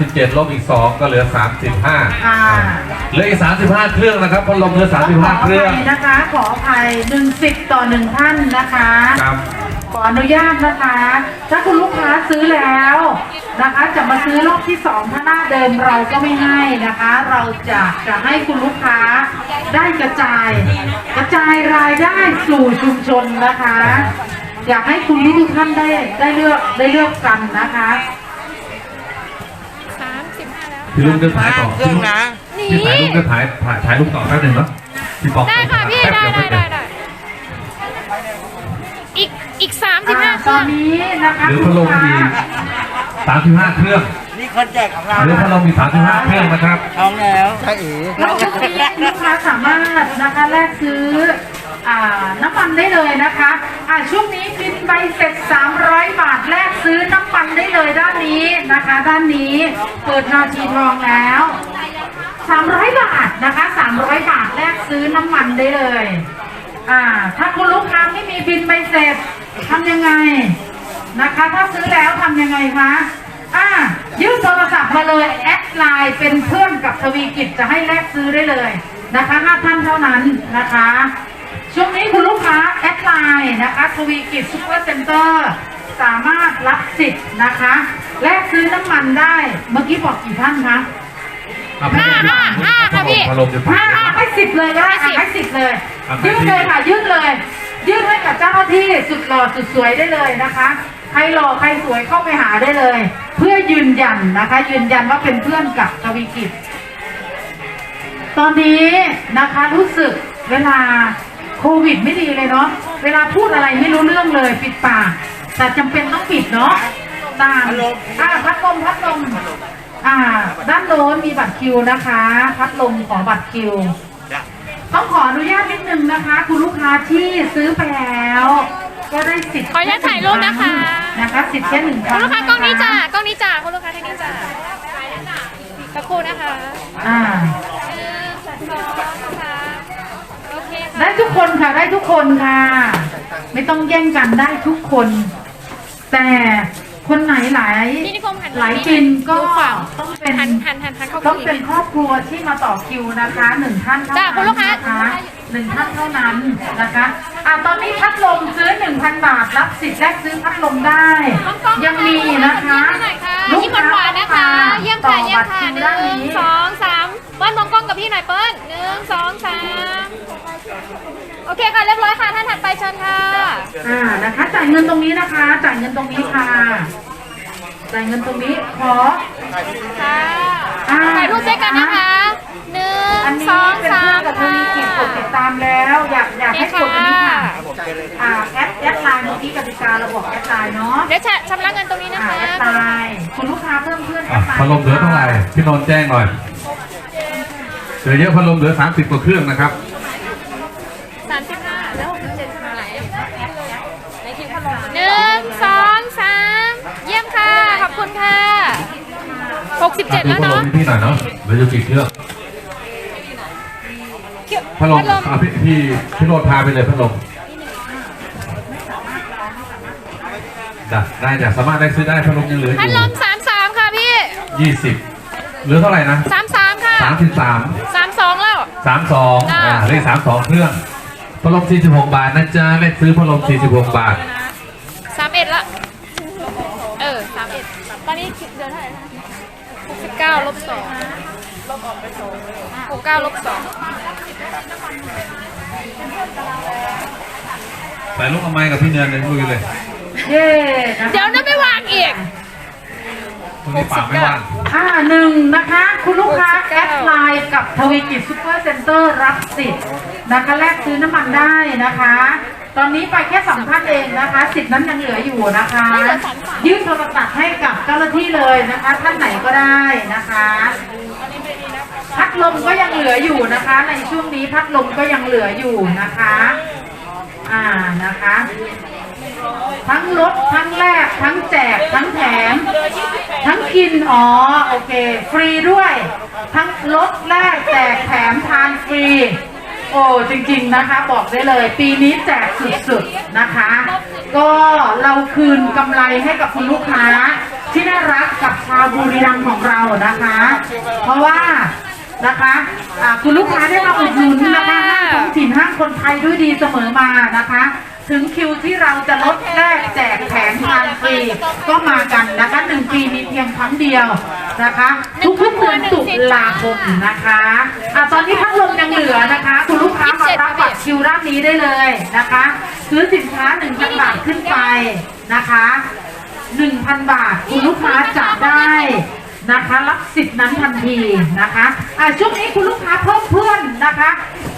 37 ลบอีก 2 ก็เหลือ 35อ่า เหลืออีก 35 เครื่องนะครับพัดลมเหลือ 35 เครื่อง ขออภัยนะคะ ขออภัยหนึ่งสิบต่อหนึ่งท่านนะคะ ครับ ขออนุญาตนะคะ ถ้าคุณลูกค้าซื้อแล้วนะคะ จะมาซื้อรอบที่สองถ้าหน้าเดิมเราก็ไม่ให้นะคะ เราจะจะให้คุณลูกค้าได้กระจาย กระจายรายได้สู่ชุมชนนะคะ อยากให้คุณทุกท่านได้ได้เลือกได้เลือกกันนะคะ พี่ลุงจะถ่ายต่อเครื่องนะพี่ถ่ายลุงจะถ่ายถ่ายถ่ายรูปต่อแป๊บหนึงเนาะพี่บอกได้ค่ะพี่แป๊บได้เยวได้แป๊บเยวได้ได้อีกอีกสามสิบอ่าห้าเคตอรื่อนงนี้นะคะหรือคุพัดณลลูมกค้ามี35เครื่องนี่คนแจกของเราหรือพัดลมมี35เครื่องนะครับ ท้องแล้ว ใช่เอ๋ แล้วช่วงนี้ลูกค้าสามารถนะคะแลกซื้ออ่า น้ำมันได้เลยนะคะอ่าช่วงนี้บินใบเสร็จ 300 บาทแลกซื้อน้ำมันได้เลยด้านนี้นะคะ ด้านนี้เปิดนาทีทองแล้ว 300 บาทนะคะ 300 บาทแลกซื้อน้ำมันได้เลยอ่าถ้าคุณลูกค้าไม่มีบินใบเสร็จทำยังไงนะคะ ถ้าซื้อแล้วทำยังไงคะอ่ายื่นโทรศัพท์มาเลยแอดไลน์เป็นเพื่อนกับทวีกิจจะให้แลกซื้อได้เลยนะคะห้าท่านเท่านั้นนะคะ ช่วงนี้คุณลูกค้าแอดไลน์นะคะทวีกิจซูเปอร์เซ็นเตอร์สามารถรับสิทธิ์นะคะ แลกซื้อน้ำมันได้ เมื่อกี้บอกกี่ท่านคะอะพัดลมห้าห้าค่ะพี่พัดลมจะห้าถ่ายให้สิบเลยก็ได้ให้สิบให้สิบเลยอะยื่นเลยค่ะ ยื่นเลย ยื่นให้กับเจ้าหน้าที่สุดหล่อสุดสวยได้เลยนะคะ ใครหล่อใครสวยเข้าไปหาได้เลย เพื่อยืนยันนะคะ ยืนยันว่าเป็นเพื่อนกับทวีกิจ ตอนนี้นะคะรู้สึกเวลา โควิดไม่ดีเลยเนาะเวลาพูดอะไรไม่รู้เรื่องเลยปิดปากแต่จำเป็นต้องปิดเนาะตามอ่าพัดลมพัดลมอ่า ด้านโน้นมีบัตรคิวนะคะ พัดลมขอบัตรคิว ต้องขออนุญาตนิดนึงนะคะ คุณลูกค้าที่ซื้อไปแล้ว ก็ได้สิทธิ์ขออนุญาตถ่ายรูปนะคะ นะคะสิทธิ์แค่หนึ่งคคุรั้ณงลูกค้ากล้องนี้จ้าะคะกล้องนี้จ้าคุณลูกค้าทางนี้จ้าสักครู่นะคะอ่า หนึ่งสองสามโอเคค่ะ ได้ทุกคนค่ะได้ทุกคนค่ะ ไม่ต้องแย่งกันได้ทุกคน แต่คนไหนหลายพี่นิคมหันหลายบินก็ดูฝั่งต้องเป็นหันหันหันหันเข้าต้องอีกเป็นครอบครัวที่มาต่อคิวนะคะหนึ่งท่านเท่าจ้ะนั้นคุณลูกค้านะคะหนึ่งท่านเท่านั้นนะคะอะตอนนี้พัดลมซื้อหนึ่งพันบาทรับสิทธิ์แลกซื้อพัดลมได้น้องกล้องยังมีนะคะยิ้มหน่อยค่ะยิ้มหวานๆนะคะเยี่ยมค่ะเยี่ยมค่ะหต่อบัตรคิวด้านนึ่งนี้สองสาม เปิ้ลมองกล้องกับพี่หน่อยเปิ้ลหนึ่งสองสามโอเคค่ะเรียบร้อยค่ะท่านถัดไปเชิญค่ะ อ่านะคะจ่ายเงินตรงนี้นะคะ จ่ายเงินตรงนี้ค่ะ จ่ายเงินตรงนี้ขอ ค่ะอ่า ถ่ายรูปด้วยกันนะคะหนึ่อันงนี้สองเป็นสาเพื่อนมกับทค่ะวีกิจกดติดตามแล้ว อยากอยากให้กดอันนี้ค่ะอ่าแอดแอดไลน์เมื่อกี้กติกาเราบอกแอดไลน์เนาะเดี๋ยวจะชำระเงินตรงนี้นะอ่าคะ แอดไลน์คุณลูกค้าเพิ่มเพื่อนแออะดไลน์พัดลมเหลือเท่าไหร่พี่นนท์แจ้งหน่อย เหลือเยอะพัดลมเหลือ 30 กว่าเครื่องนะครับ สามสิบห้าแล้วหกสิบเจ็ดเท่าไหร่ในคิวพัดลมหนึ่งสองสามเยี่ยมค่ะ ขอบคุณค่ะหกสิบเจ็ดแล้วพัดลเนาะมให้พี่หน่อยเนาะเหลืออยู่กี่เครื่องคิวพัดลมพัดลมอะพี่พี่พี่โรดพาไปเลยพัดลมจ้ะได้จ้ะสามารถได้ซื้อได้พัดลมยังเหลืออพัดยู่ลมสามสามค่ะพี่ยี่สิบเหลือเท่าไหร่นะสาม สามค่ะสามสิบสามสามสองแล้ว สามสองจ้ะอ่าเลขสามสองเครื่องพัดลมสี่สิบหกบาทนะจ๊ะเลขซื้อพัดลมสี่สิบหกบาทสามเอ็ดละ เออสามเอ็ดตอนนี้คิดเดือนเท่าไหร่หกสิบเก้าลบสองลบออกไปสองหกเก้าลบสองใส่ลูกเอาไม้กับพี่เนินเลยคุยกันเลย เย้นะคะเดี๋ยวนั้นไม่วางอีก ตรงนี้ปากไม่ว่าง อ่าหนึ่งนะคะ คุณลูกค้าแอดไลน์กับทวีกิจซูเปอร์เซ็นเตอร์รับสิทธิ์นะคะแลกซื้อน้ำมันได้นะคะ ตอนนี้ไปแค่สองท่านเองนะคะ สิทธิ์นั้นยังเหลืออยู่นะคะ ยื่นโทรศัพท์ให้กับเจ้าหน้าที่เลยนะคะ ท่านไหนก็ได้นะคะ พัดลมก็ยังเหลืออยู่นะคะ ในช่วงนี้พัดลมก็ยังเหลืออยู่นะคะ อ่านะคะ ทั้งลดทั้งแลกทั้งแจก ทั้งแถม ทั้งกิน อ๋อ โอเค ฟรีด้วย ทั้งลดแลกแจกแถมทานฟรี โอ้จริง ๆนะคะ บอกได้เลย ปีนี้แจกสุดๆนะคะ ก็เราคืนกำไรให้กับคุณลูกค้า ที่น่ารักกับชาวบุรีรัมย์ของเรานะคะ เพราะว่านะคะอ่าคุณลูกค้าได้มาอุดหนุนนะคะห้างท้องถิ่นห้างคนไทยด้วยดีเสมอมานะคะ ถึงคิวที่เราจะลดแลกแจกแถมทานฟรีก็มากันนะคะหนึ่งปีมีเพียงครั้งเดียวนะคะ ทุกๆเดือนตุลาคมนะคะอะตอนนี้พัดลมยังเหลือนะคะ คุณลูกค้ามารับบัตรคิวด้านนี้ได้เลยนะคะซื้อสินค้า1,000บาทขึ้นไปนะคะ1,000บาทคุณลูกค้าจะได้ นะคะรับสิทธิ์นั้นทันทีนะคะอะช่วงนี้คุณลูกค้าเพิ่มเพื่อนนะคะ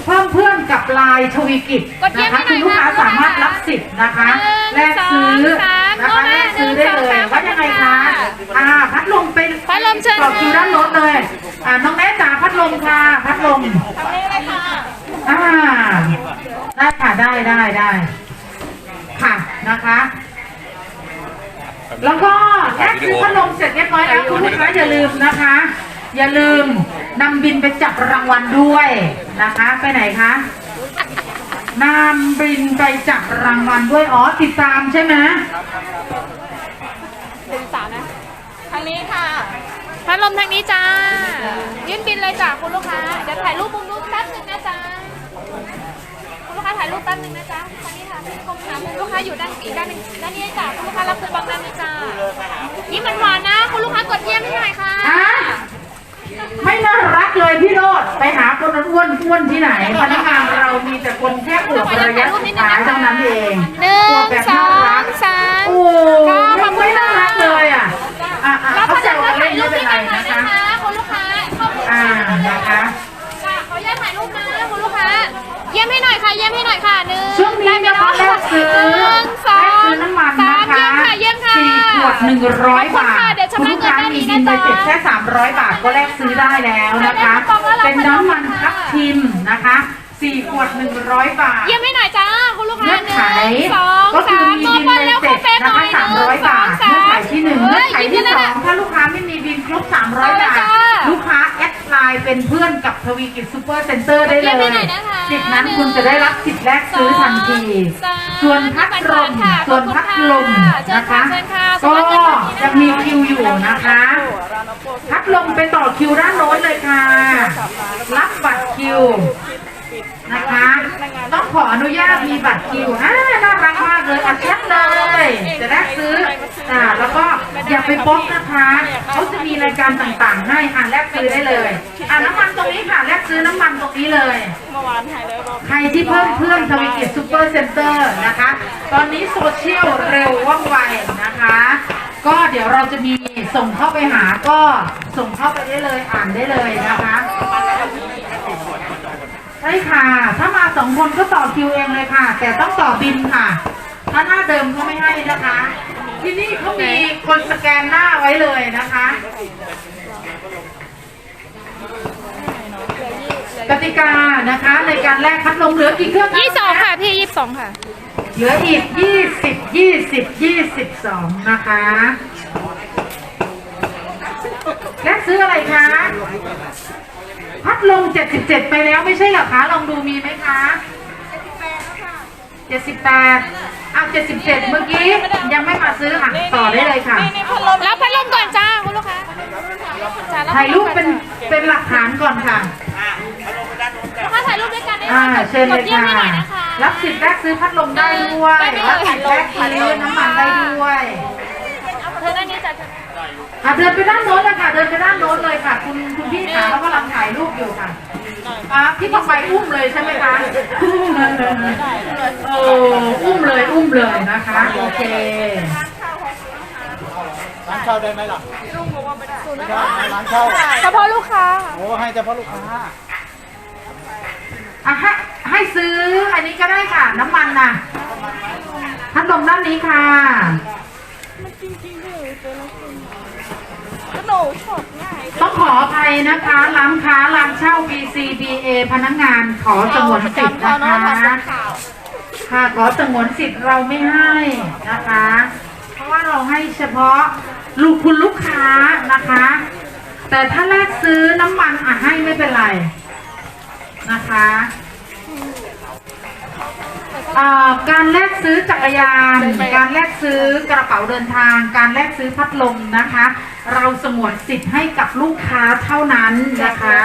เพิ่มเพื่อนกับไลน์ทวีกิจกดเยี่ยนะมคะให้หน่คุอยณลูกค้าค่ะสามารถรับสิทธิ์นะคะหนึ่งแลกซื้อสองสามนะคะโน้ตแลนะกซื้อได้เลยหนึ่งสองสามว่ายังไงคะขอบคุณค่ะอ่าพัดลมเป็นพัดลมเชิญต่อคิวค่ะด้านโน้นเลยอ่าน้องแม่จ๋าพัดลมค่ะพัดลมอ่าได้ค่ะได้ได้ได้ค่ะนะคะ แล้วก็แลกซื้อพัดลมเสร็จเรียบร้อยแล้วคุณลูกค้าอย่าลืมนะคะ อย่าลืมนำบินไปจับรางวัลด้วยนะคะ ไปไหนคะนำบินไปจับรางวัลด้วยอ๋อติดตามใช่ไหมเป็นสาวนะทางนี้ค่ะพัดลมทางนี้จ้ายื่นบินเลยจ้าคุณลูกค้าเดี๋ยวถ่ายรูปมุมนู้นแป๊บนึงนะจ๊ะคุณลูกค้าถ่ายรูปแป๊บนึงนะจ๊ะทา ค่ะพี่กรมค่ะคุณลูกค้าอยู่ด้านอีกด้านหนึงด้านนี้จ้าคุณลูกค้ารับคูปองด้านนี้จ้านี่มันหวานนะ คุณลูกค้ากดเยี่ยมให้หน่อยค่ะอะไม่น่ารักเลยพี่โรดไปหาคนอ้วนอ้วนที่ไหนพนักงานเรามีแต่คนแค่อวบระยะสุดท้ายเท่านั้นเองหนึ่อวงบแบบสอน่ารังกสามโอ้ขอบคุณไม่น่ารักเลยอะอะอะรับเขาพัดแซลวมกัแล้วนเล่ถ่านยรูไม่ปเป็นด้วยไรกันหน่อยนะคะนะคะคุณลูกค้าเข้าไปอ่านะคะค่ะขออนุญาตถ่ายรูปนะคุณลูกค้า เยี่ยมให้หน่อยค่ะ เยี่ยมให้หน่อยค่ะหนึ่งช่วงนี้ได้ไหมนะคะเนาะแลกซื้อหนึ่งสอแลกงซื้อน้ำมันสานะมคะเยี่ยมค่ะ เยี่ยมค่ะ สี่ขวดหนึ่งร้อยบาทขอบคุณค่ะเดี๋ยวชำระคุณลูกค้าเงินด้านนี้มีบินนะไปจ๊ะเสร็จแค่สามร้อยบาทก็แลกซื้อได้แล้วนะคะใช้ได้กระป๋องละร้อยเป็นน้ำมันบาททับทิมนะคะสี่ขวดหนึ่งร้อยบาท เยี่ยมให้หน่อยจ้าคุณลูกค้าเงื่อนไขหนึ่งสองก็คืสาอมมีตัวบินบอลไปแล้วเสร็คูจเป้หนะน่อคะยสามร้อยบาทหนึ่เงื่อนงสไของที่หนึ่งสามเงื่อนไขที่เฮ้ยสยิ้อมงได้ถ้าลูกค้าไม่มีบินครบสามร้อยเอาเลยบาท จ้า ลูกค้าแอดไลน์ เป็นเพื่อนกับทวีกิจซูเปอร์เซ็นเตอร์ได้เลเยี่ยมให้ยหน่อยนะคะสิทธิ์นั้นคุณจะได้รับสิทธิ์แรกซื้อทันทีสองส่วนพัดลมค่ะส่วนพัดลมเชิญนะคะ เชิญค่ะก็สำหรับเงินวันนี้นะคะยังมีคิวอยู่นะคะ พัดลมไปต่อคิวด้านโน้นเลยค่ะ รับบัตรคิวนะคะต้อง ขออนุญาตมีบัตรคิวอ่าน่ารักมากเลยอัดแคปเลย จะได้ซื้ออ่าแล้วก็อย่าไปบล็อกนะคะเขาจะมีรายการต่างๆ ให้อ่าแลกซื้อได้เลยอ่าน้ำมันตรงนี้ค่ะแลกซื้อน้ำมันตรงนี้เลยใครที่เพิ่มเพื่อนทวิกิจซูเปอร์เซ็นเตอร์นะคะ ตอนนี้โซเชียลเร็วว่องไวนะคะ ก็เดี๋ยวเราจะมีส่งเข้าไปหาก็ส่งเข้าไปได้เลยอ่านได้เลยนะคะ ใช่ค่ะ ถ้ามาสองคนก็ต่อคิวเองเลยค่ะ แต่ต้องต่อบินค่ะ ถ้าหน้าเดิมก็ไม่ให้นะคะ ที่นี่เขามีคนสแกนหน้าไว้เลยนะคะกติกานะคะ ในการแลกพัดลมเหลือกี่เครื่องยี่สิบสองค่ะ พี่ยี่สิบสองค่ะ เหลืออีกยี่สิบยี่สิบยี่สิบสองนะคะแลกซื้ออะไรคะ พัดลม 77 ไปแล้วไม่ใช่เหรอคะ ลองดูมีไหมคะ78อ้าว77 เมื่อกี้ยังไม่มาซื้อค่ะต่อได้เลยค่ะรับพัดลมก่อนจ้าคุณลูกค้าจ้าถ่ายรูปเป็นเป็นหลักฐานก่อนค่ะ ลูกค้าถ่ายรูปด้วยกันได้อ่าไหมเชิญเลยกดยี่ยมค่ะ ให้หน่อยนะคะ รับสิทธิ์แรกซื้อพัดลมได้ด้วย ได้เลยรับสิทธิ์แรกซื้อน้ำมันได้ด้วย เธอด้านนี้จ้ะเธอ อะเดินไปด้านโน้นเลยค่ะ เดินไปด้านโน้นเลยค่ะ คุณคุณพี่ขาเขากำลังถ่ายรูปอยู่ค่ะอะพี่ทองใบอุ้มเลยใช่ไหมคะโอ้อุ้มเลยอุ้มเลยนะคะ โอเคร้านเช่าได้ไหมล่ะลุงบอกว่าไม่ได้ร้านเช่าเฉพาะลูกค้าโอ้ให้เฉพาะลูกค้าอะให้ให้ซื้ออันนี้ก็ได้ค่ะ น้ำมันน่ะพัดลมด้านนี้ค่ะ ต้องขออภัยนะคะร้านค้าร้านเช่า BCBA พนักงานขอสงวนสิทธิ์นะคะค่ะขอสงวนสิทธิ์เราไม่ให้นะคะ เพราะว่าเราให้เฉพาะลูกคุณลูกค้านะคะ แต่ถ้าแลกซื้อน้ำมันอะให้ไม่เป็นไรนะคะ ใส่สอ่าการแลกซื้อจักรยาน การแลกซื้อกระเป๋าเดินทาง การแลกซื้อพัดลมนะคะ เราสงวนสิทธิ์ให้กับลูกค้าเท่านั้นนะคะ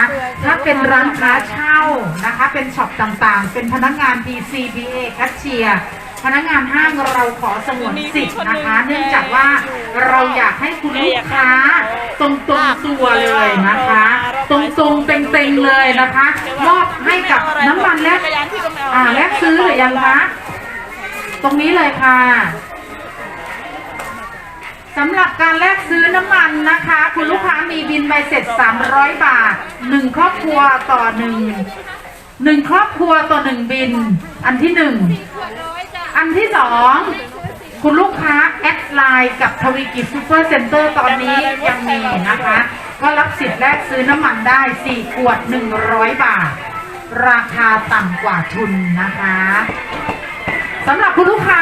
ถ้าเป็นร้านค้าเช่านะคะ เป็นช็อปต่างๆ เป็นพนักงาน DCBA แคชเชียร์พนักงานห้างเราขอสงวนสิทธิ์นะคะ เนื่องจากว่าเราอยากให้คุณลูกค้าตรงตรงๆตัวเลยนะคะ ตรงตรงๆเต็งๆเลยนะคะมอบให้กับน้ำมันแลกจักรยานที่ก็ไม่เอาอ่าแลกซื้อหรือยังคะตรงนี้เลยค่ะสำหรับการแลกซื้อน้ำมันนะคะ คุณลูกค้ามีบินใบเสร็จ 300 บาทหนึ่งครอบครัวต่อหนึ่งหนึ่งครอบครัวต่อหนึ่งบิน อันที่หนึ่งอันที่สองคุณลูกค้าแอดไลน์กับทวีกิจซูเปอร์เซ็นเตอร์ตอนนี้ยังมีนะคะ ก็รับสิทธิ์แลกซื้อน้ำมันได้ 4 ขวด 100 บาท ราคาต่ำกว่าทุนนะคะสำหรับคุณลูกค้า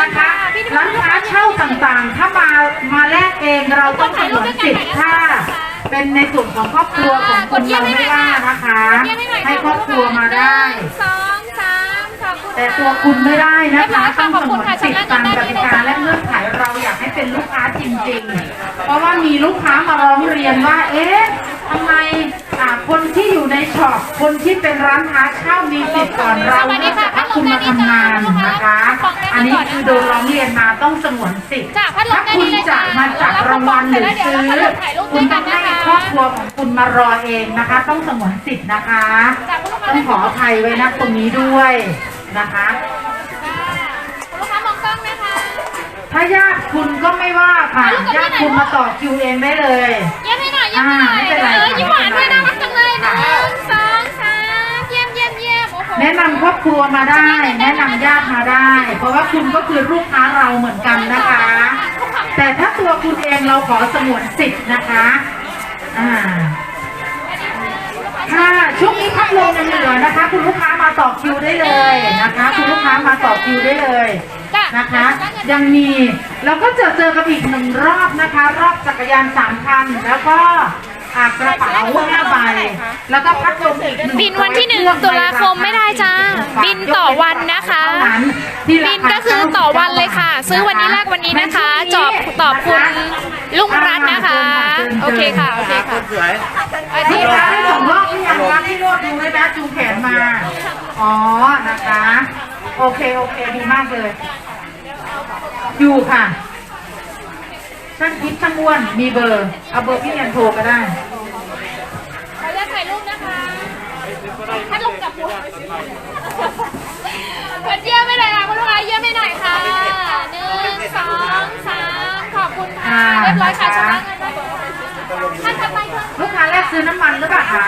นะคะร้านค้าเช่าต่างๆ ถ้ามามาแลกเองเราต้องสงวนสิทธิ์ถ้าเป็นในส่วนของครอบครัวของคุณเราไม่ว่านะคะ ให้ครอบครัวมาได้ แต่ตัวคุณไม่ได้นะคะเรีต้อยงบร้อยค่ะขอบสงคุณวนค่ะสิทธิ์ตามกติกาและเงื่อนไขเราอยากให้เป็นลูกค้าจริงๆ เพราะว่ามีลูกค้ามาร้องเรียนว่า เอ๊ะทำไมอ่าคนที่อยู่ในช็อปคนที่เป็นร้านค้าเช่ามีสิทธิ์ก่อนเราสวัสดีเนื่องค่ะจากว่าคุณมาทำงานนะคะ อันนี้คือโดนร้องเรียนมาต้องสงวนสิทธิ์จ้ะพัดลมถ้าได้คุดีณเลยจะจ้ะมาจับรางวัลหรือซื้อแล้วเราถ่ายรูปคุด้ณวยกัต้อนงนะคะให้ครอบครัวของคุณมารอเองนะคะ ต้องสงวนสิทธิ์นะคะจ้ะคุณลูกค้าต้องขออภัยไว้นะตรงนี้ด้วย นะคะคุณลูกค้ามองกล้องไหมคะถ้าญาติคุณก็ไม่ว่าค่ะญาติคุณมาต่อคิวเองได้เลย เยี่ยมให้หน่อยเยี่ยมให้หน่อยอ่าไม่เป็นไรเออยิ้มหวานด้วยไม่น่าเป็นไรรักจังเลยหนึ่งสองสามเยี่ยมเยี่ยมเยี่ยมโอ้โหแนะนำครอบครัวมาได้ แนะนำญาติมาได้ เพราะว่าคุณก็คือลูกค้าเราเหมือนกันนะคะ แต่ถ้าตัวคุณเองเราขอสงวนสิทธิ์นะคะ อ่า ค่ะช่วงนี้พัดลมยังเหลือนะคะ คุณลูกค้ามาต่อคิวได้เลยนะคะ คุณลูกค้ามาต่อคิวได้เลยนะคะ ยังมีแล้วก็เจอเจอกับอีกหนึ่งรอบนะคะ รอบจักรยานสามคันแล้วก็ อ่ากระเป๋าห้าใบแล้วก็พัดลมอีกหนึ่งบินวันที่หนึ่งตุลาคมไม่ได้จ้า บินต่อวันนะคะเท่านั้นที่ราบินคาก็คือต่อวันเลยค่ะ ซื้อวันนี้แรกวันนี้นะคะจอบตอบคุณลุงรัตน์นะคะ โอเคค่ะ โอเคค่ะสวยอันนี่นี้คะได้สองรอบที่ยังคะที่โรดดูเลยนะจูงแขนมา อ๋อ นะคะ โอเค โอเค ดีมากเลย อยู่ค่ะ ช่างคิดช่างอ้วนมีเบอร์ เอาเบอร์พี่เรียนโทรก็ได้ขออนุญาตถ่ายรูปนะคะถ้าลงกับหัวเปิดเยี่ยมไม่เลยค่ะคุณลูกค้าเยี่ยมไม่หน่อยค่ะหนึ่งสองสามขอบคุณค่ะอ่าเรียบร้อยค่ะนะคะชำระเงินได้ท่านถัดไปค่ะลูกค้าแรกซื้อน้ำมันหรือเปล่าคะ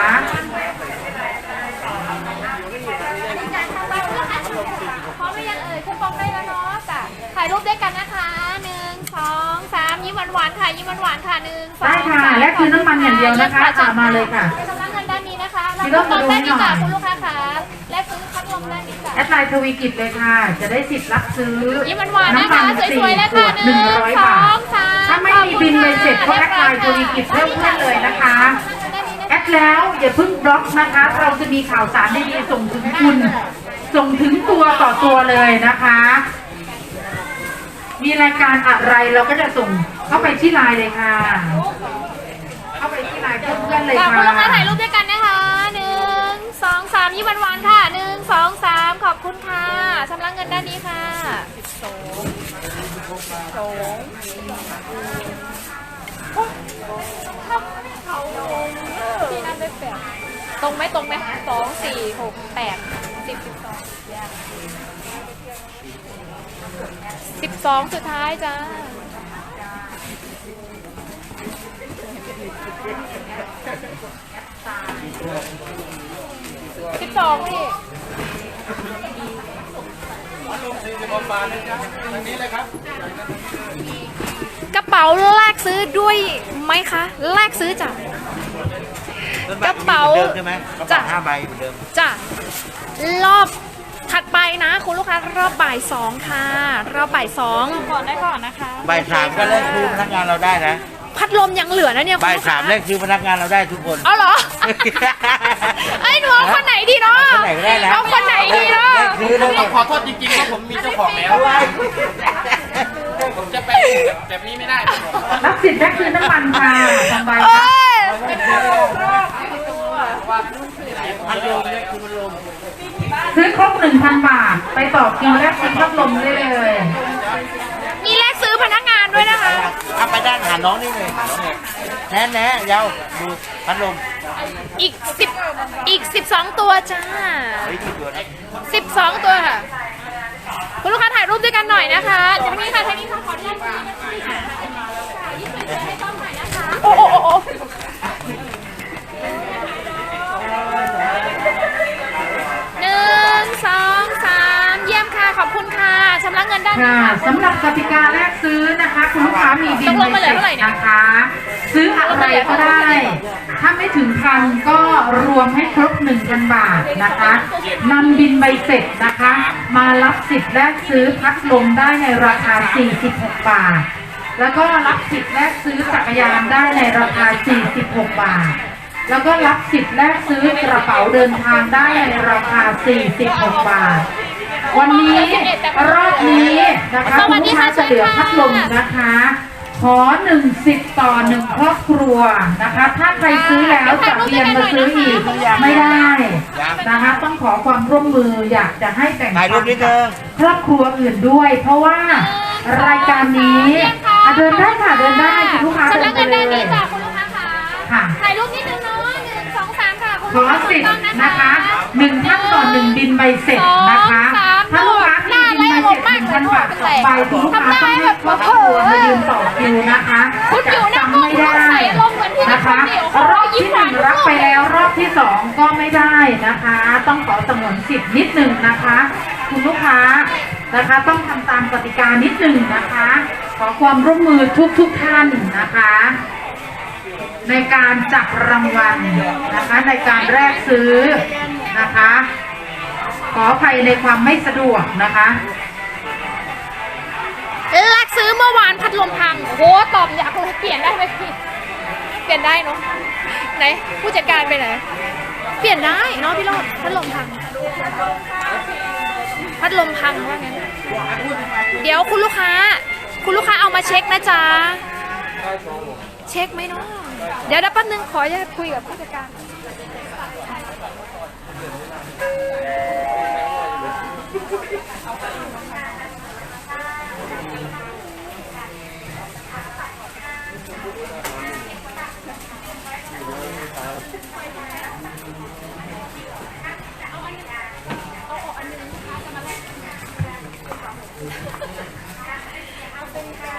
พร้อมหรือยังเอ่ยคูปองได้แล้วเนาะจ้ะถ่ายรูปด้วยกันนะคะหนึ่งสองสามยิ้มหวานๆค่ะยิ้มหวานๆค่ะหนึ่งสองได้ค่ะสามแลกซื้อน้ำมันอย่างเดียวนะคะชิญอ่ามาเลยค่ะชำระเงินด้านนี้นะคะพี่แล้วเริ่คูมปองด้านนี้จ้ะมาดูหน่อยคุณลูกค้าค่ะแลกซื้อพัดลมด้านนี้จ้ะ แอดไลน์ทวีกิจเลยค่ะ จะได้สิทธิ์รับซื้อยิ้มหวานๆนะคะำมัสวยๆเลยขวค่ะดหหนึ่นึ่งงร้อยสบาอทงสามถ้าไม่มีบินใบเสร็จก็แอดไลน์ทวีกิจเพิ่มเพื่อนเลยนะคะ แอดแล้วอย่าเพิ่งบล็อกนะคะ เราจะมีข่าวสารดีๆส่งถึงคุณ ส่งถึงตัวต่อตัวเลยนะคะ มีรายการอะไรเราก็จะส่ง เข้าไปที่ไลน์เลยค่ะ เข้าไปที่ไลน์เพื่อนๆเลยค่ะค่ะคุณลูกค้าถ่ายรูปด้วยกันนะคะหนึ่งสองสามยิ้มหวานๆค่ะหนึ่งสองสามขอบคุณค่ะชำระเงินด้านนี้ค่ะสองสองพี่นับได้แปดตรงไหมตรงไหมสองสี่หกแปดสิบสิบสองสิบสองสุดท้ายจ้า สิบสองพี่กระเป๋าแลกซื้อด้วยไหมคะแลกซื้อจ้ะ กระเป๋าหมือนเดิมใช่ไหมกระจ้ะ เป๋าห้าใบเหมือนเดิม จ้ะรอบถัดไปนะ คุณลูกค้ารอบบ่ายสองค่ะ รอบบ่ายสองก่อนได้ก่อนนะคะ ใบสามก็แลกซื้อพนักงานเราได้นะ พัดลมยังเหลือนะเนี่ยใบคุณลูกสาค้ามแลกซื้อพนักงานเราได้ทุกคน เอาเหรอ ไอ้หนูเอาคนไหนดีเนาะคไหนก็ได้นะ เอาคนไหนดีล่ะซื้อเลยต้องขอโทษจริงๆว่าผมมีเจ้าของแล้ว ผมจะไปแบบนี้ไม่ได้รับสิทธิ์แลกซื้อน้ำมันค่ะทำใบโอ้ค่ะยพัดลมเนี่ยคือพัดลมซื้อครบ1,000 บาท ไปต่อคิวแลกซื้อพัดลมได้เลย ด้วยนะคะเอาไปด้านหาน้องนี่เลยแน่แน่ๆยาวดูพัดลมอีกสิบอีกสิบสองตัวจ้าเฮ้ยที่เกิดอะไรสิบสองตัวค่ะ คุณลูกค้าถ่ายรูปด้วยกันหน่อยนะคะทางนี้ค่ะทางนี้ค่ะขออนุญาตทีนะคะยี่สิบให้กล้องหน่อยนะคะโอ้โอ้โอ้โอ้ ขอบคุณค่ะชำระเงินด้านนี้ค่ะค่ะสำหรับกติกาแรกซื้อนะคะ คุณลูกค้ามีบินตกลงมาเหลือเท่าไหร่เนี่ยนะคะ ซื้ออะไรก็ได้ ถ้าไม่ถึงพันก็รวมให้ครบ1,000บาทนะคะนำบินใบเสร็จนะคะ มารับสิทธิ์แรกซื้อพัดลมได้ในราคา 46 บาท แล้วก็รับสิทธิ์แรกซื้อจักรยานได้ในราคา 46 บาทแล้วก็รับสิทธิ์แรกซื้อกระเป๋าเดินทางได้ในราคา 46 บาท วันนี้รอบนี้นะคะคุณลูกค้าจะเหลือพัดลมนะคะ ขอหนึ่งสิบต่อหนึ่งครอบครัวนะคะ ถ้าใครซื้อแล้วจะเรียนมาซื้ออีกไม่ได้นะคะ ต้องขอความร่วมมืออยากจะให้แต่งถ่ายรูปนิดนึงครอบครัวอื่นด้วย เพราะว่ารายการนี้อะเดินได้ค่ะเดินได้คุณลูกค้าชำเดิระนไปเงินเลด้านนี้ยจ้ะคุณลูกค้าค่ะค่ะถ่ายรูปนิดนึงเนาะหนึ่งสองสามค่ะคุณขลูอกค้าสิทถูกธิ์ต้องนะคะหนึ่งท่านต่อหนึ่งบินใบเสร็จนะคะ ถ้าลูกค้ามีบินใบเสร็จหนึ่ง พันบาทสองใบคุณลูกค้าต้องให้ครอบครัวมายืนต่อคิวนะคะคุณอยู่นะจำไม่ได้คุณใส่อารมณ์เหมือนที่นะคะเดี๋ยวรอบที่หนึ่งรับไปแล้วรอบที่สองก็ไม่ได้นะคะ ต้องขอสงวนสิทธิ์นิดหนึ่งนะคะ คุณลูกค้านะคะต้องทำตามกติกานิดหนึ่งนะคะ ขอความร่วมมือทุกทุกๆท่านนะคะ ในการจับรางวัลนะคะ ในการแรกซื้อนะคะ ขออภัยในความไม่สะดวกนะคะ ลักซื้อเมื่อวานพัดลมพังโอ้โหตอบอยากเลยเปลี่ยนได้ไหมพี่ เปลี่ยนได้เนาะ ไหนผู้จัดการไปไหน เปลี่ยนได้เนาะพี่โรดพัดลมพัง พัดลมพังว่างั้น เดี๋ยวคุณลูกค้า คุณลูกค้าเอามาเช็คนะจ๊ะ เช็คไหมเนาะ เดี๋ยวเดี๋ยวแป๊บนึงขอจะคุยกับผู้จัดการ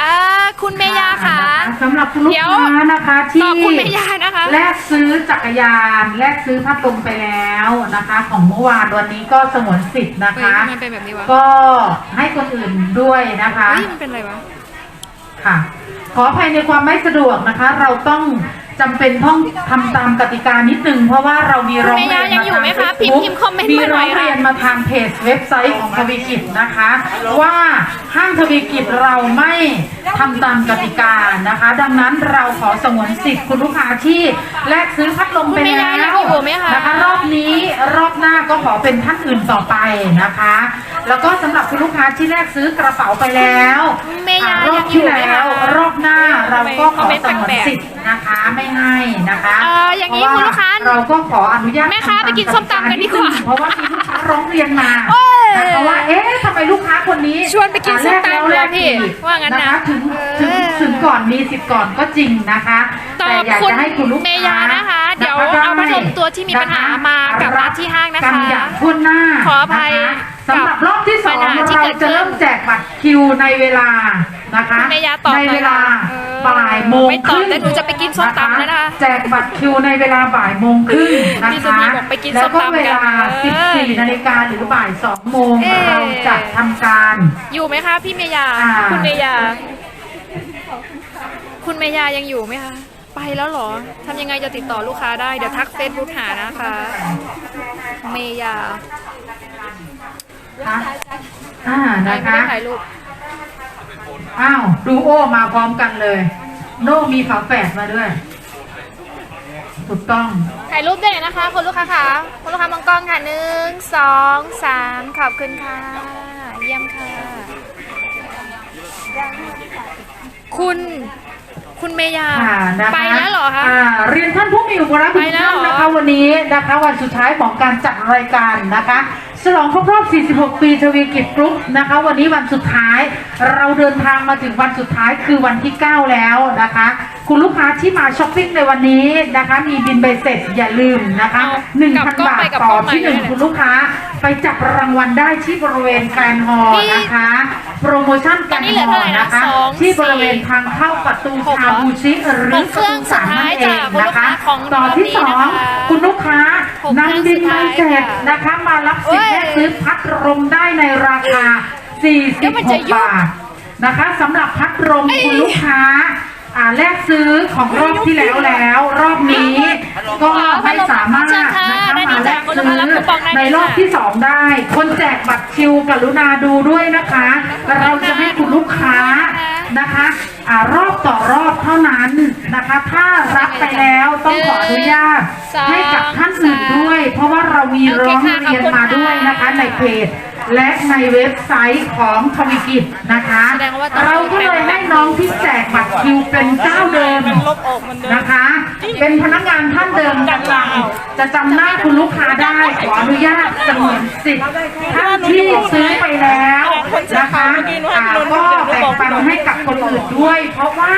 อ่าคุณเมยาค่ะ สำหรับคุณลูกเดี๋ยวค้านะคะที่ขอบคุณเมยานะคะ แลกซื้อจักรยานแลกซื้อพัดลมไปแล้วนะคะ ของเมื่อวานวันนี้ก็สงวนสิทธิ์นะคะ เฮ้ยมันเป็นแบบนี้วะ ก็ให้คนอื่นด้วยนะคะ เฮ้ยมันเป็นอะไรวะ ค่ะขออภัยในความไม่สะดวกนะคะ เราต้อง จำเป็นต้องทำตามกติกานิดนึง เพราะว่าเรามีร้องเรียนคุณเมย่ายังอยู่ไหมคะทางพิมพ์ Facebook พิมพ์คอมเมนต์มีมาหน่ร้ออยงค่ะเรียนมาทางเพจเว็บไซต์ของทวีกิจนะคะ ว่าห้างทวีกิจเราไม่ทำตามกติกานะคะ ดังนั้นเราขอสงวนสิทธิ์คุณลูกค้าที่แลกซื้อพัดลมไปคุณเมแล้ย่ายังวอยู่ไหมคะนะคะรอบนี้รอบหน้าก็ขอเป็นท่านอื่นต่อไปนะคะ แล้วก็สำหรับคุณลูกค้าที่แลกซื้อกระเป๋าไปแล้วเมย่าอะรอบยังอยู่ที่ไหมแล้วคะรอบหน้าเราก็ขอสงวนแปลกๆสิทธิ์นะคะไม่ให้นะคะเอ่ออย่างนี้เพระว่คุณลูกค้าเราก็ขออนุญาตแม่ค้าทำตไปกินส้มตำกันดีกว่าเพราะว่ามีลูกค้าร้องเรียนมาเอ้ย นะคะว่าเอ๊ะทำไมลูกค้าคนนี้ชวนไปกินส้มตำอะแลกแล้วแลกอีกเหรอพี่ว่างั้นนะ คถึงถึงเออถึงก่อนมีสิทธิ์ก่อนก็จริงนะคะตอบแต่อยากคุณจะให้คุณลูกเมค้าย่านะคะเดี๋ยวไเอาพัดลมตัวที่มีปัญหามากับร้านที่ห้างนะคะกันอย่างทั่วหน้าขออภัยนะคะ สำหรับรอบที่สองปัญหาที่เราเกิดขึ้นจะเริ่มแจกบัตรคิวในเวลานะคะคุณเมย่าตอบในหน่อยเวลาเออบ่ายโมงไม่ตอบแต่หนูจะไปกินส้มตำแล้วนะคะแจกบัตรคิวในเวลาบ่ายโมงครึ่งนะพี่สุคะนีบอกไปกินแล้วก็ส้มตำกันเวลาเออ14นาฬิกาหรือบ่าย2โมงเอ๊ะเราจะทำการ อยู่ไหมคะพี่เมยาอ่าคุณเมยา คุณเมยายังอยู่ไหมคะไปแล้วเหรอทำยังไงจะติดต่อลูกค้าได้เดี๋ยวทักเฟซบุ๊กหานะคะ เมยา คะอ่าไม่นะคะได้ถ่ายรูป อ้าวดูโอมาพร้อมกันเลย โน่มีฝาแฝดมาด้วย ถูกต้อง ถ่ายรูปด้วยนะคะคุณลูกค้าค่ะคุณลูกค้ามองกล้องค่ะหนึ่งสองสามขอบคุณค่ะ เยี่ยมค่ะ คุณ คุณเมยาค่ะนะคะไปแล้วเหรอคะอ่าเรียนท่านผู้มีอุปการะคุณไปแล้วท่านเหรอ นะคะวันนี้นะคะวันสุดท้ายของการจัดรายการนะคะ ฉลองครบรอบ 46 ปีทวีกิจกรุ๊ปนะคะ วันนี้วันสุดท้าย เราเดินทางมาถึงวันสุดท้ายคือวันที่ 9 แล้วนะคะ คุณลูกค้าที่มาช้อปปิ้งในวันนี้นะคะ มีบินใบเสร็จอย่าลืมนะคะกลับกล้อง1,000บาไปทกับต่กล้อองใหม่ที่หนึ่งด้วยนะคุณลูกค้า ไปจับรางวัลได้ที่บริเวณแกรนด์ฮอลล์พี่นะคะ โปรโมชั่นแกรนด์ฮอลล์นะคะตอนนี้เหลือเท่าไหร่นะสองที่บริเวณทางเข้าประตูหกชาเหรอบูชิหรือหกเครื่องสุดท้ายจ้ะคุณลูกค้าของต่อที่สองรอบนี้นะคะคุณลูกค้าหกเครื่องนำบินสุดมาท้ายเสร็จค่ะนะคะ มารับสิทธิ์เอ้ยแลกซื้อพัดลมได้ในราคาเดี๋ยวมันจะ46ยุ่งบาทนะคะสำหรับพัดลมเอ้ยคุณลูกค้า อ่าแลกซื้อของรอบที่แล้วแล้ว รอบนี้ก็ไม่สามารถเชิญค่ะนะคะได้มานี่แลจ้ะกคุณลูซื้กค้ารับคูปองได้ในนี่รอบค่ะที่สองได้ คนแจกบัตรคิวกรุณาดูด้วยนะคะเราจะให้คุณลูกค้านะคะอ่ารอบต่อรอบเท่านั้นนะคะ ถ้ารับไปแล้วต้องขออนุญาตสองให้กับท่านอื่นด้วย เพราะว่าเรามีโอเคร้องค่ะเรียนขอบคุณมาด้วยนะคะค่ะในเพจ และในเว็บไซต์ของทวิกิจนะคะ แสดงว่าต้อง เราก็เลยให้น้องที่แจกบัตรคิวเป็นเจ้าเดิมมันลบออกมันเดิมนะคะ เป็นพนักงานท่านเดิมกำลังจะจำหน้าคุณลูกค้าได้ขออนุญาตสงวนสิทธิ์ท่านที่ซื้อไปแล้ว นะคะอ่าก็แบ่งปันให้กับคนอื่นด้วย เพราะว่า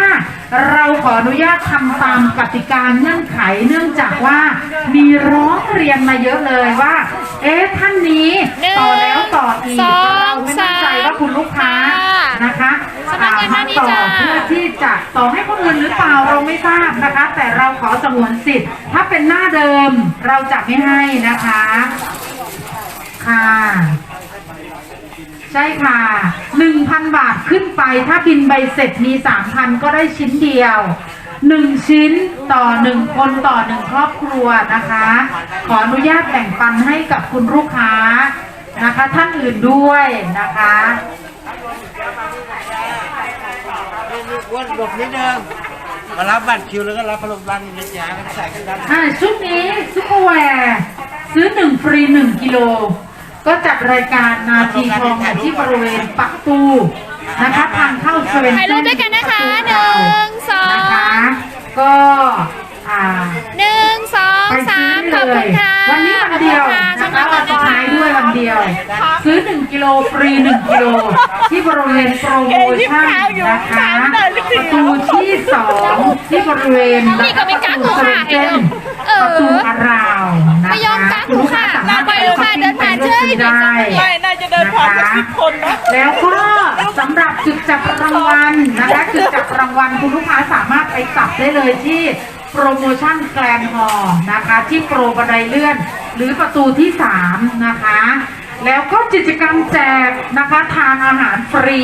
เราขออนุญาตทำตามกติกาเงื่อนไขเนื่องจากว่ามีร้องเรียนมาเยอะเลยว่า เอ๊ะท่านนี้หนึ่งต่อแล้วต่ออีกสองเราไม่มั่นใจว่าคุณลูกค้าสามนะคะสำนักงานมาด้านนี้ต่อจ้ะเพื่อที่จะต่อให้คนอื่นหรือเปล่าเราไม่ทราบนะคะ แต่เราขอสงวนสิทธิ์ ถ้าเป็นหน้าเดิมเราจะไม่ให้นะคะ ค่ะ ใช่ค่ะ 1,000 บาทขึ้นไป ถ้าบินใบเสร็จมี 3,000 ก็ได้ชิ้นเดียว 1 ชิ้นต่อ 1 คนต่อ 1 ครอบครัวนะคะ ขออนุญาตแบ่งปันให้กับคุณลูกค้านะคะ ท่านอื่นด้วยนะคะอ้วนหลบนิดนึงมารับบัตรคิวแล้วก็รับพลังบันนี่นะจ๊ะไม่ใส่กันด้านอ่าชุดนี้ซุปเปอร์แวร์ซื้อ1ฟรี1กิโล ก็จัดรายการนาทีทองอยู่ที่บริเวณปักตูนะคะทางเข้าเซเว่นถ่ายรูปด้วยกันนะคะหนึ่งสองนะคะก็อ่าหนึ่งสองไปสาซื้อมได้ขอบเลคุยณค่ะวันนี้วันเดียวค่ะนะสำหคะรับวันสุดท้ายด้วยวันเดียว ซื้อ1กิโลฟรี1กิโลที่บริเวณโปรโมชั่นนะคะประตูที่2ที่บริเวณนี่ก็ไม่กักหนูค่ะเส้นเออ ประตูอาราวนะคะไม่ยอมกักหนูค่ะณลูกาสามารถปล่อยลูกค้าเดินผ่านเฉยได้ไม่น่าจะเดินผ่านสักสิบคนนะแล้วก็สำหรับจุดจับรางวัลนะคะจุดจับรางวัลคุณลูกค้าสามารถไปจับได้เลยที่โปรโมชั่นแกลนฮอลนะคะที่โปรบันไดเลื่อน หรือประตูที่3นะคะแล้วก็กิจกรรมแจกนะคะทานอาหารฟรี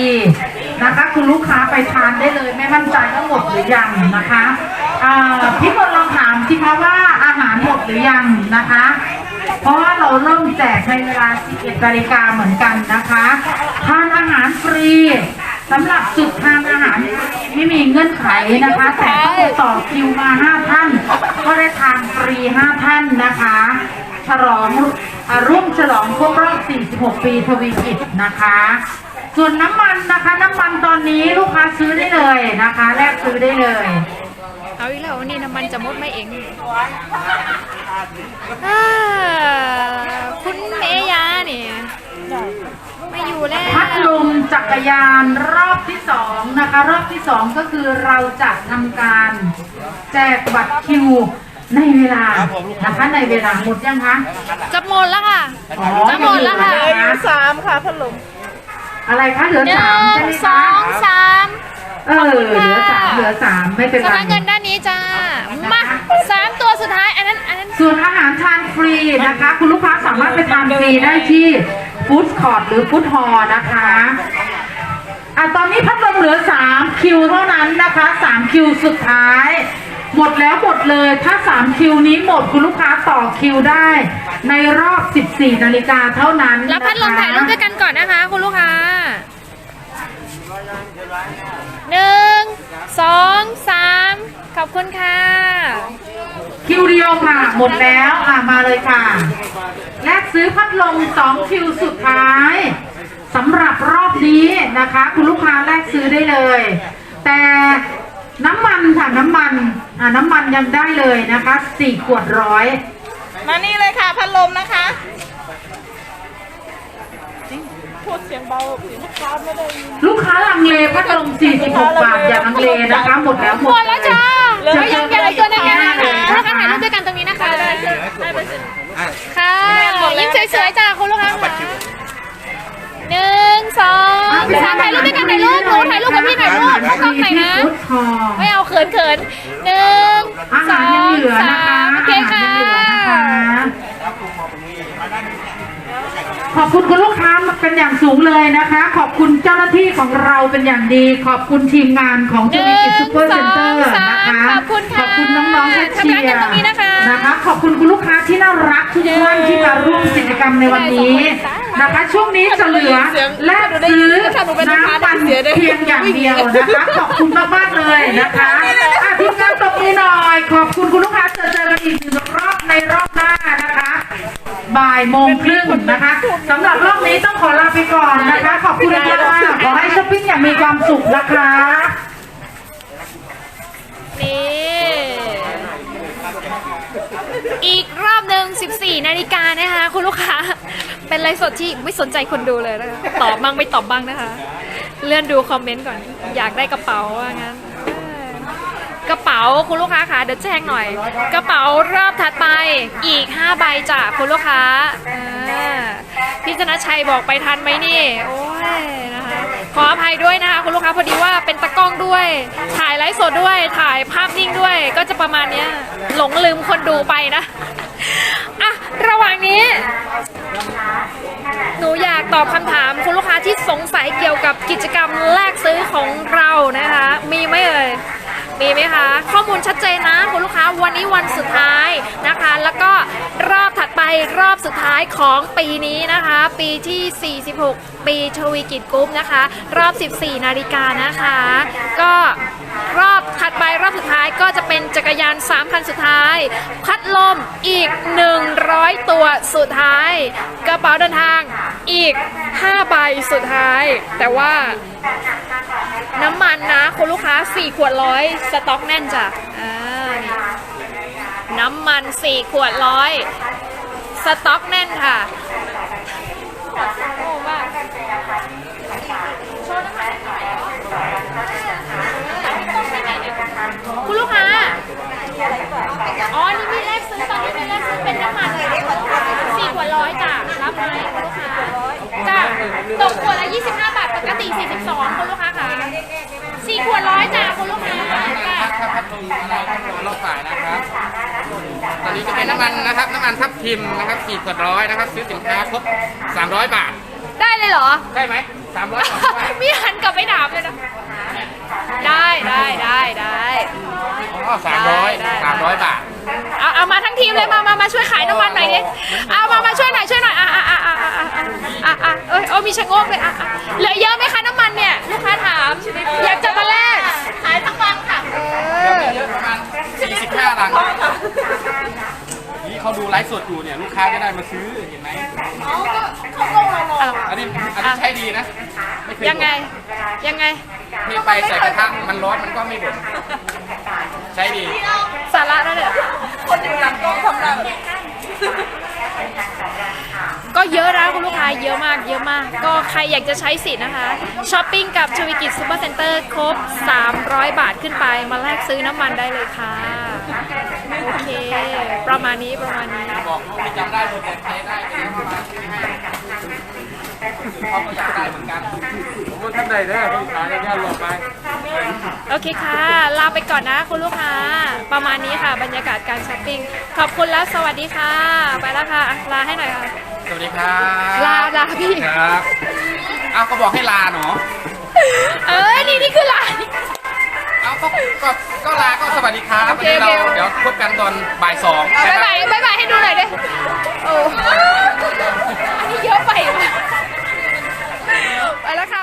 นะคะ คุณลูกค้าไปทานได้เลย ไม่มั่นใจว่าหมดหรือยังนะคะอ่าพี่คนลองถามสิคะว่าอา หรือยังนะคะ เพราะว่าเราเริ่มแจกในเวลา 11นาฬิกาเหมือนกันนะคะทานอาหารฟรีสำหรับจุดทานอาหารไม่มีเงื่อนไขนะคะ แต่ต้องต่อคิวมา 5 ท่าน ก็ได้ทานฟรี 5 ท่านนะคะ ฉลองอร่วมฉลองครบรอบ 46 ปีทวีกิจนะคะ ส่วนน้ำมันนะคะ น้ำมันตอนนี้ลูกค้าซื้อได้เลยนะคะ แลกซื้อได้เลย เอาอีกแล้วนี่น้ำมันจะมดไม่เองอ่าคุณเมยาเนี่ยไม่อยู่แล้วพัดลมจักรยานรอบที่สองนะคะ รอบที่สองก็คือเราจะทำการแจกบัตรคิวในเวลานะคะในเวลาหมดยังคะจะหมดแล้วค่ะอ๋อจะหมดแล้วค่ะเหลืออยู่สามค่ะพัดลมอะไรคะเหลือหนึ่สามใช่งไหมสคะองสาม เออเหลือสามเหลือสามไม่เป็นไรสำนักเงินด้านนี้จ้า มาสามตัวสุดท้าย อันนั้น อันนั้น ส่วนอาหารทานฟรีนะคะ คุณลูกค้าสามารถไปทานฟรีได้ที่ฟู้ดคอร์ทหรือฟู้ดฮอลล์นะคะอะตอนนี้พัดลมเหลือ 3 คิวเท่านั้นนะคะ 3 คิวสุดท้าย หมดแล้วหมดเลยถ้า 3 คิวนี้หมดคุณลูกค้าต่อคิวได้ ในรอบ 14 นาฬิกาเท่านั้นแล้วพัดลมถ่ายรูปด้วยกันก่อนนะคะ คุณลูกค้า หนึ่งสองสามขอบคุณค่ะ คิวเดียวค่ะ หมดแล้วอะมาเลยค่ะ แลกซื้อพัดลม2คิวสุดท้ายสำหรับรอบนี้นะคะ คุณลูกค้าแลกซื้อได้เลย แต่น้ำมันค่ะน้ำมันอะน้ำมันยังได้เลยนะคะ4ขวดร้อยมานี่เลยค่ะพัดลมนะคะพู ดเสียงเบาเสียงลูกค้าไม่ได้ยินลูกค้าลังเลพัดลม46 บาทอย่าลังเลนะคะ หมดแล้วหมหมดดแล้วจ้าเจอแล้วยังกัยังนเหลือตัวหนึงนะคะเลยแล้วนะก็ถ่ายรูปคะด้วยกันตรงนี้นะคะอะค่ะยิ้มสวยๆจ้าคุณลูกค้าค่ะหนึ่งสองสามถ่ายรูปด้วยกันถ่ายรูปหนูถ่ายรูปกับพี่หน่อยรูปเข้ากล้องหน่อยนะฟุตทองไม่เอาเขินเขินหนึ่งอาสหาอรยังงเหลือสานะคะมโอเคอาหารค่ะยังเหลือนะคะ ขอบคุณคุณลูกค้าเป็นอย่างสูงเลยนะคะ ขอบคุณเจ้าหน้าที่ของเราเป็นอย่างดี ขอบคุณทีมงานของหเจนึ่มิกิซูงเปอร์สเซ็นเตอองร์สานะมคะขอบคุณขค่ะอบคุณน้องๆแคชเชียทำงานกันร์ตรงนี้นะคะนะคะ ขอบคุณคุณลูกค้าที่น่ารักทุกท่านที่มาร่วมกิจกรรมในวันนี้นะคะ ช่วงนี้จะเหลือแลกซื้อน้ำมันเพียงอย่างเดียวนะคะ ขอบคุณมากๆเลยนะคะอะทีมงานตบมือหน่อย ขอบคุณคุณลูกค้าเจอเจอกันอีกหนึ่งรอบในรอบหน้านะคะ บ่ายโมงครึ่งนะคะสำหรับรอบนี้ต้องขอลาไปก่อนนะคะ ขอบคุณค่ะขอให้ช้อปปิ้งอย่างมีความสุขนะคะ นี่ อีกรอบหนึ่ง14 นาฬิกานะคะ คุณลูกค้า เป็นไลฟ์สดที่ไม่สนใจคนดูเลยนะคะ ตอบบ้างไม่ตอบบ้างนะคะ เลื่อนดูคอมเมนต์ก่อน อยากได้กระเป๋าว่างั้น กระเป๋าคุณลูกค้าคะเดี๋ยวแจ้งหน่อย กระเป๋ารอบถัดไปอีก 5 ใบจ้ะคุณลูกค้าอ่าพี่ธนะชัยบอกไปทันไหมนี่โอ้ยนะคะขออภัยด้วยนะคะคุณลูกค้าพอดีว่าเป็นตะกล้องด้วย ถ่ายไลฟ์สดด้วยถ่ายภาพนิ่งด้วย ก็จะประมาณเนี้ยหลงลืมคนดูไปนะอะระหว่างนี้ หนูอยากตอบคำถามคุณลูกค้าที่สงสัยเกี่ยวกับกิจกรรมแลกซื้อของเรานะคะ ไหมคะ ข้อมูลชัดเจนนะคุณลูกค้าวันนี้วันสุดท้ายนะคะ แล้วก็รอบถัดไปรอบสุดท้ายของปีนี้นะคะ ปีที่ 46 ปีชวีกิจกรุ๊ปนะคะ รอบ 14 นาฬิกานะคะ ก็รอบถัดไปรอบสุดท้ายก็จะเป็นจักรยาน 3 คันสุดท้าย พัดลมอีก 100 ตัวสุดท้าย กระเป๋าเดินทางอีก 5 ใบสุดท้าย แต่ว่า น้ำมันนะคุณลูกค้า 4 ขวดร้อยสต็อกแน่นจ้ะอ่านี่น้ำมัน 4 ขวดร้อยสต็อกแน่นค่ะ ขวดร้อยจ้าคุณลูกค้าค่ะพัดพัดตรงนี้เราตัวเราขายนะครับ ตอนนี้จะเป็นน้ำมันนะครับ น้ำมันทับทิมนะครับสี่ขวดร้อยนะครับ ซื้อสินค้าครบสามร้อยบาท ได้เลยเหรอ ได้ไหมสามร้อยบาทมีหันกลับไปถามเลยนะ ได้ได้ได้ได้สามร้อยสามร้อยบาท เอาเอามาทั้งทีมเลยมามามาช่วยขายน้ำมันหน่อยดิเอามามาช่วยหน่อยช่วยหน่อยอะอะอะอะอะอะเอ้ยโอ้มีชะโงกเลยอะเหลือเยอะไหมคะน้ำมันเนี่ยาถามอยากจะมาแลกขายทั้งวันค่ะเออเยอะประมาณ45ลังนี่เขาดูไลฟ์สดอยู่เนี่ยลูกค้าจะได้มาซื้อเห็นไหมอ้าวอันนี้อันนี้ใช้ดีนะไม่เคยบ่นยังไง ยังไงเทไปใส่กระทะมันร้อนมันก็ไม่บ่นใช้ดี สาระแล้วเนี่ยคนอยู่หลังกล้องทำอะไรแบบ ก็เยอะนะคุณลูกค้าเยอะมากเยอะมาก ก็ใครอยากจะใช้สิทธิ์นะคะช้อปปิ้งกับชวิกิจซูเปอร์เซ็นเตอร์ครบ 300 บาทขึ้นไป มาแลกซื้อน้ำมันได้เลยค่ะ โอเค ประมาณนี้ประมาณนี้บอกลูกไม่จำได้หมดแต่ใช้ได้ก็เลยมาซื้อให้เขาก็อยากได้เหมือนกันผมว่าท่านใดเด้อลูกค้าจะแย่ลงไปโอเคค่ะ ลาไปก่อนนะคุณลูกค้า ประมาณนี้ค่ะ บรรยากาศการช้อปปิ้ง ขอบคุณแล้วสวัสดีค่ะ ไปแล้วค่ะ ลาให้หน่อยค่ะ วัสดีครับลาลาพี่ ครับอ้าวก็บอกให้ลาหนอเอ้ยนี่นี่คือลา เอ้าก็ก็ก็ลาก็สวัสดีครับโอวันเคนี้เราโอเค เดี๋ยวพบกันตอนบ่ายสองบายนะครับบายบายบายให้ดูหน่อยดิโอ้อันนี้เยอะไปว่ะไปแล้วค่ะ